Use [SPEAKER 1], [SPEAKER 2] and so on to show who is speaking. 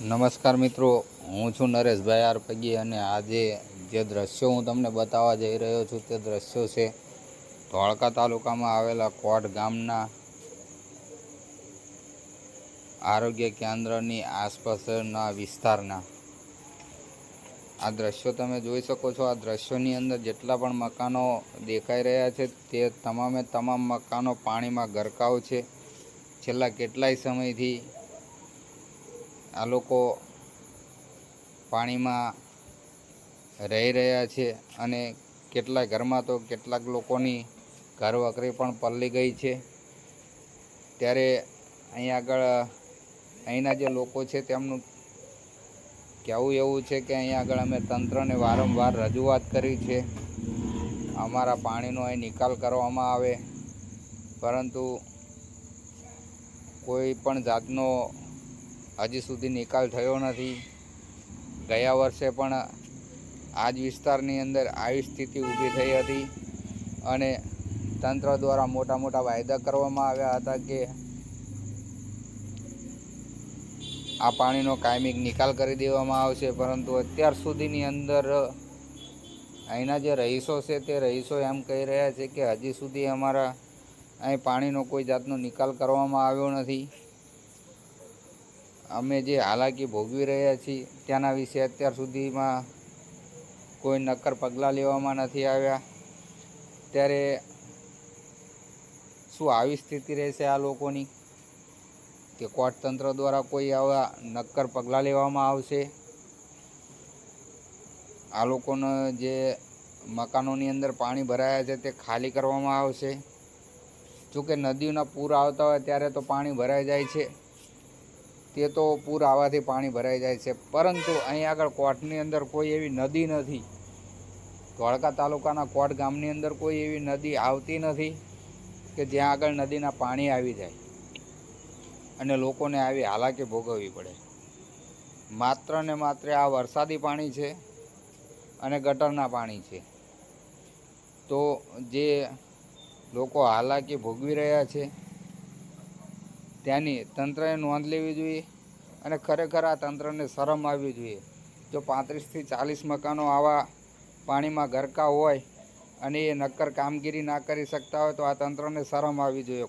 [SPEAKER 1] નમસ્કાર મિત્રો, હું છું નરેશભાઈ આર અને આજે જે દ્રશ્યો હું તમને બતાવવા જઈ રહ્યો છું તે દ્રશ્યો છે ધોળકા તાલુકામાં આવેલા કોટ ગામના આરોગ્ય કેન્દ્રની આસપાસના વિસ્તારના. આ દ્રશ્યો તમે જોઈ શકો છો, આ દ્રશ્યોની અંદર જેટલા પણ મકાનો દેખાઈ રહ્યા છે તે તમામે તમામ મકાનો પાણીમાં ગરકાવ છે. છેલ્લા કેટલાય સમયથી આ લોકો પાણીમાં રહી રહ્યા છે અને કેટલાય ઘરમાં તો કેટલાક લોકોની ઘર વકરી પણ પલળી ગઈ છે. ત્યારે અહીં આગળ, અહીંના જે લોકો છે તેમનું કહેવું એવું છે કે અહીં આગળ અમે તંત્રને વારંવાર રજૂઆત કરી છે. અમારા પાણીનો અહીં નિકાલ કરવામાં આવે. પરંતુ કોઈ પણ જાતનો હજી સુધી નિકાલ થયો નથી. ગયા વર્ષે પણ આ જ વિસ્તારની અંદર આવી સ્થિતિ ઊભી થઈ હતી અને તંત્ર દ્વારા મોટા મોટા વાયદા કરવામાં આવ્યા હતા કે આ પાણીનો કાયમિક નિકાલ કરી દેવામાં આવશે. પરંતુ અત્યાર સુધીની અંદર અહીંના જે રહીશો છે તે રહીશો એમ કહી રહ્યા છે કે હજી સુધી અમારા અહીં પાણીનો કોઈ જાતનો નિકાલ કરવામાં આવ્યો નથી. અમે જે હાલાકી ભોગવી રહ્યા છીએ તેના વિશે અત્યાર સુધીમાં કોઈ નક્કર પગલાં લેવામાં નથી આવ્યા. ત્યારે શું આવી સ્થિતિ રહેશે આ લોકોની? કે કોર્ટ તંત્ર દ્વારા કોઈ આવા નક્કર પગલાં લેવામાં આવશે? આ લોકોને જે મકાનોની અંદર પાણી ભરાયા છે તે ખાલી કરવામાં આવશે? જોકે નદીઓના પૂર આવતા હોય ત્યારે તો પાણી ભરાઈ જાય છે. તે તો પૂર આવવાથી પાણી ભરાઈ જાય છે. પરંતુ અહીં આગળ કોટની અંદર કોઈ એવી નદી નથી. ધોળકા તાલુકાના કોટ ગામની અંદર કોઈ એવી નદી આવતી નથી કે જ્યાં આગળ નદીના પાણી આવી જાય અને લોકોને આવી હાલાકી ભોગવવી પડે. માત્ર ને માત્ર આ વરસાદી પાણી છે અને ગટરના પાણી છે. તો જે લોકો હાલાકી ભોગવી રહ્યા છે ત્યાંની તંત્રએ નોંધ લેવી જોઈએ અને ખરેખર આ તંત્રને શરમ આવવી જોઈએ. જો પાંત્રીસથી ચાલીસ મકાનો આવા પાણીમાં ગરકા હોય અને એ નક્કર કામગીરી ના કરી શકતા હોય તો આ તંત્રને શરમ આવવી જોઈએ.